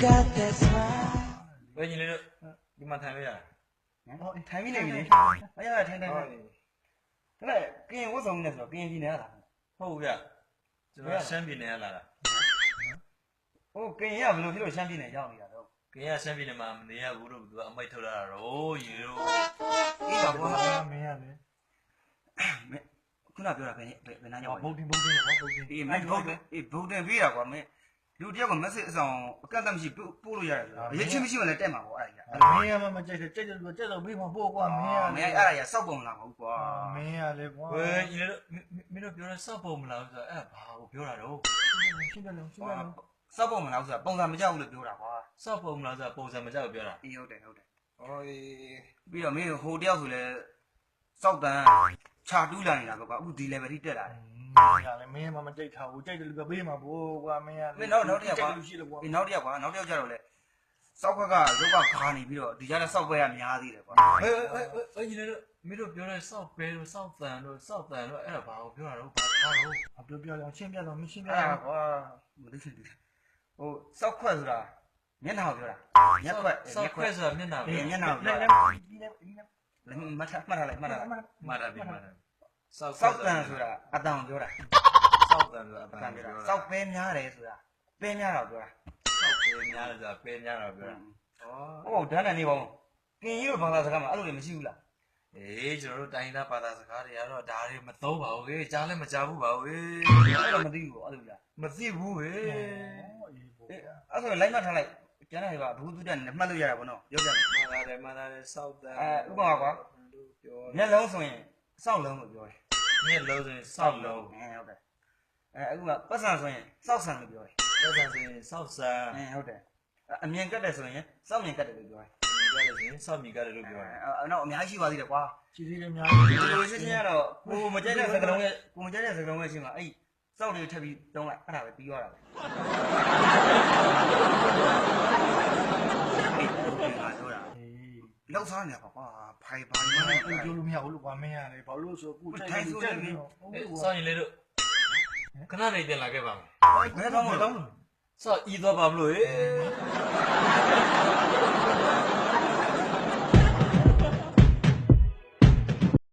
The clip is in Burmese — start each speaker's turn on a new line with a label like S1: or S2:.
S1: got that smile.
S2: ဘယ်ညီလေးတို့ဒီမှာထိုင်လို့ရလား
S3: ဟောထိုင်မိနေပြီလေအရာထိုင်ထိုင်ထိုင်ဒါပေမဲ့ကရင်ဝတ်စုံနေဆိုတော့ကရင်ပြည်နယ်ကလာ
S2: ဟုတ်ဗျကျွန်တော်ရှမ်းပြည်နယ်ကလာတာ
S3: ဟိုကရင်ကဘယ်လိုဖြစ်လို့ရှမ်းပြည်နယ်ရောက်နေတာတော့
S2: ကရင်ကရှမ်းပြည်နယ်မှာမနေရဘူးလို့သူကအမိတ်ထုတ်လာတာတော့ရေတို့
S3: အေးပါကွာ
S4: မင်းရလေ
S3: ခုနပြောတာဘယ်ဘယ်နားရောက်
S4: ဘုတ်တင်ဘုတ်တင်ဟောဘုတ်တင်
S3: အေးမင်းဘုတ်အေးဘုတ်တင်ပေးတာကွာမင်း လူတယောက်က message အဆောင်အကန့်အသတ်မရှိပို့လို့ရတယ်ဆိုတော့ရချင်းမရှိမှလည်းတက်မှာပေါ့အဲ့ဒါကြီး
S4: မင်းရမမကြိုက်တယ်ကြိုက်တယ်လို့ကြိုက်တော့ပြီးမှပို့ကွာမင်းရ
S3: မ
S4: လေ
S3: င်းအဲ့ဒါကြီးစောက်ပုံလာမဟုတ်ကွာ
S4: မင်းရလေကွာ
S2: ဘယ်ညီလေးတို့မင်းတို့ပြောတဲ့စောက်ပုံမလားဆိုတော့အဲ့ဘာကိုပြောတာတော့
S4: ရှင်းတယ်လို့ရှင်းတယ်လို့
S3: စောက်ပုံမလားဆိုတာပုံစံမကြောက်ဘူးလို့ပြောတာကွာ
S2: စောက်ပုံမလားဆိုတော့ပုံစံမကြောက်ပြောတာ
S3: အေးဟုတ်တယ်ဟုတ်တယ်
S2: အော်
S3: ပြီးတော့မင်းဟိုတယောက်ဆိုလဲစောက်တန်းခြာတူးလာနေတာပေါ့ကွာအခုဒီ level ထိတက်လာတယ်
S4: ရလေမင်းမမကြိုက်ထားဘူးကြိုက်တယ်လို့ပေးမှာပို့ကွာမင်းရ
S3: မင်းနောက်နောက်တစ်ယောက်ကွာ
S4: လို့ရှိတယ်ကွာ
S3: ဒီနောက်တစ်ယောက်ကွာနောက်တစ်ယောက်ကျတော့လေစောက်ခွက်ကရုပ်ကခါနေပြီးတော့ဒီကြားထဲစောက်ခွက်ကများသေးတယ်ကွာ
S2: ဟဲ့ဟဲ့ဟဲ့ညီလေးတို့မင်းတို့ပြောတဲ့စောက်ပဲတို့စောက်တန်တို့စောက်တန်တို့အဲ့ဒါဘာကိုပြောတာတော့ဘာသာတော့
S4: အပြောပြောအောင်ရှင်းပြတော့မရှင်းပြ
S3: အဲ့
S4: တော့
S3: ဒါကွာမသိချင်ဘူးဟိုစောက်ခွက်ဆိုတာမျက်နှာကိုပြောတာမျက်ခွက်
S2: စောက်ခွဲဆိုတာမျက်နှာပဲ
S3: မျက်နှာကိုပြောတာ
S4: လေ
S3: မထမှတ်ထားလိုက်မှတ်ထားလိုက်
S2: မှားတာပြီမှားတာစောက်
S3: စောက်တန်ဆိုတာအတန်ကိုပြောတာ
S2: စောက်တန်ဆိုတာအ
S3: အ
S2: တ
S3: တ
S2: န်
S3: န်
S2: ပြော
S3: ပြော
S2: တာ
S3: တာစောက်ပဲများတယ်ဆိုတာပဲများတာကိုပြောတာ
S2: စောက်ပဲများတယ်ဆိုတာပဲများတာပြောတာဩ
S3: ဟုတ်ဒန်းတယ်နေပါဦးကင်ကြီးတို့ဘာသာစကားမှာအဲ့လိုတွေမရှိဘူးလား
S2: အေးကျွန်တော်တို့တိုင်းသားဘာသာစကားတွေကတော့ဒါတွေမသုံးပါဘူးဟေးကြားလည်းမကြားဘူးပါဘူးဟေး
S3: အဲ့လိုမသိဘူးပေါ့အဲ့လိုလား
S2: မသိဘူးဟေး
S3: အေးအဲ့ဆိုလိုက်မှတ်ထားလိုက်ကျန်တဲ့တွေပါဘူးသူတက်နေမှတ်လို့ရတာပေါ့နော်ပြောပြမယ်
S2: မှားတယ်မှားတယ်စောက်တန်
S3: အဲဥပမာကွာ
S2: ပြော
S3: မျက်လုံးဆိုရင် စောက်လုံးလို့ပြောတယ်
S2: မျက်လုံးဆိုရင်စောက်လုံး
S3: အဲဟုတ်တယ်အဲအခုကပတ်စံဆိုရင်စောက်ဆံလို့ပြောတယ်
S2: ပတ်စံဆိုရင်စောက်ဆန်
S3: အဲဟုတ်တယ်အမြင်ကတ်တယ်ဆိုရင်စောက်မြင်ကတ်တယ်လို့ပြောတယ်
S2: ပြောလို့ရှိရင်စောက်မြင်ကြတယ်လို့ပြောတယ်
S3: အဲနောက်အများကြီးရှိပါသေးတယ်ကွာ
S4: ချီလေးအများ
S3: ဒီ
S4: ကြီး
S3: လိုရှင်းရှင်းကတော့ကိုမကြိုက်တဲ့စကားလုံးရဲ့ကိုမကြိုက်တဲ့စကားလုံးရဲ့ရှင်းမှာအဲ့စောက်တွေထပ်ပြီးတုံးလိုက်အဲ့ဒါပဲပြီးသွားတာပဲအေးဒီမှာပြောတာ
S4: အေး
S3: လောက်စားနေတာပါ ကွာဖိုင်ပါ
S4: မ
S3: နေ
S4: င်း
S3: တယ်
S4: အဲ့ပြောလို့မရဘူးလို့ကွာမင်းရလေဘာလို့ဆိုခုကြိုက်တယ်ကြိုက်တယ်ဟုတ်
S2: အေး
S4: ကွာ
S2: စောက်ရင်လေးတို့ခဏနေပြန်လာခဲ့ပါမယ်
S3: ဘယ်တော့မှတော့
S2: စောက်ဤသွားပါမလို့ဟေး